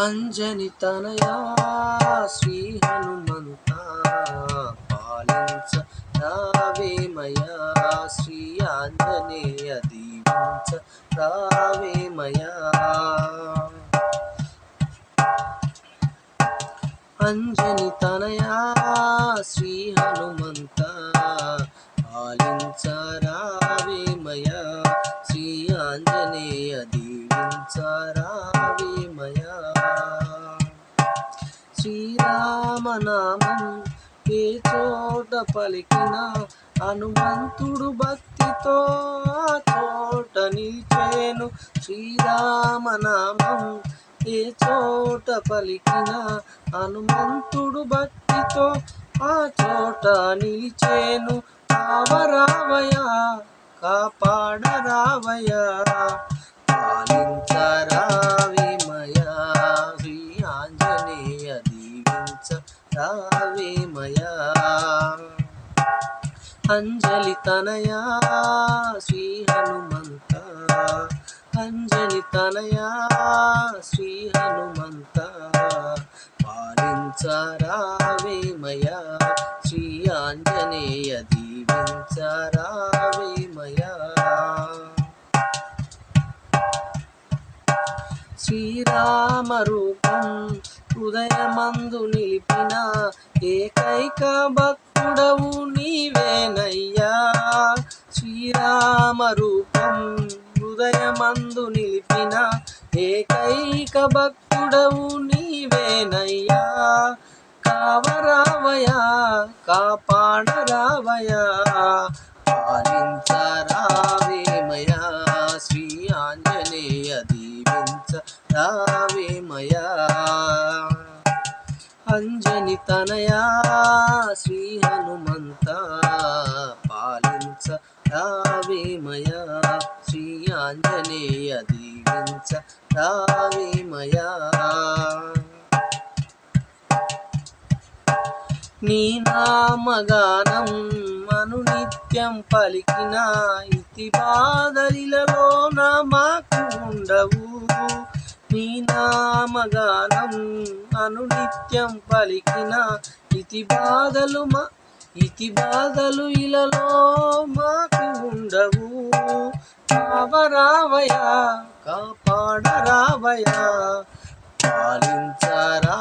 అంజని తనయా శ్రీ హనుమంత. పాలించ రావేమయా శ్రీ ఆంజనేయ దీవించ రావేమయా అంజని తనయా శ్రీ హనుమంత. పాలించ రావేమయా శ్రీ ఆంజనేయ దీవించ శ్రీరామనామం ఏ చోట పలికిన హనుమంతుడు భక్తితో ఆ చోట నిలిచేను. శ్రీరామనామం ఏ చోట పలికిన హనుమంతుడు భక్తితో ఆ చోట నిలిచేను. రావరావయా కాపాడరావయా దీవించ రావేమయా అంజలి తనయా శ్రీ హనుమంత. అంజలి తనయా శ్రీ హనుమంత. పాలించరావేమయా శ్రీ ఆంజనేయ దీవించరావేమయా శ్రీరామ రూపం హృదయమందు నిలిపిన ఏకైక భక్తుడవు నీవేనయ్యా. శ్రీరామ రూపం హృదయమందు నిలిపిన ఏకైక భక్తుడవు నీవేనయ్యా. కావరావయా కాపాడరావయా పాలించరావేమయా శ్రీ ఆంజనేయ రావేమయా అంజని తనయా శ్రీ హనుమంత? పాలించ రావేమయా శ్రీ ఆంజనేయ దీవించ రావేమయా నీ నామగానం మను నిత్యం పలికిన ఇతి బాధలిలలో మాకు ఉండవు. నీ నామగానం పలికిన ఇతి బాధలు మా ఇతి బాధలు ఇలలో మాకు ఉండవు. కావరావయా కాపాడరావయా పాలించరావేమయా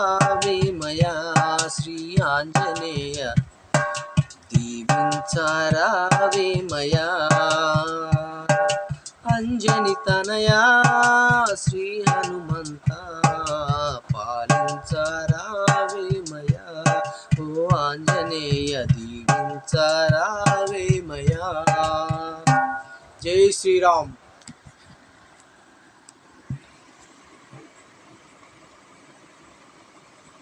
శ్రీ ఆంజనేయ దీవించరావేమయా అంజని తనయా శ్రీ హను హనుమంత పాలించరావేమయా ఓ ఆంజనేయ దీవించరావేమయా జై శ్రీరామ్.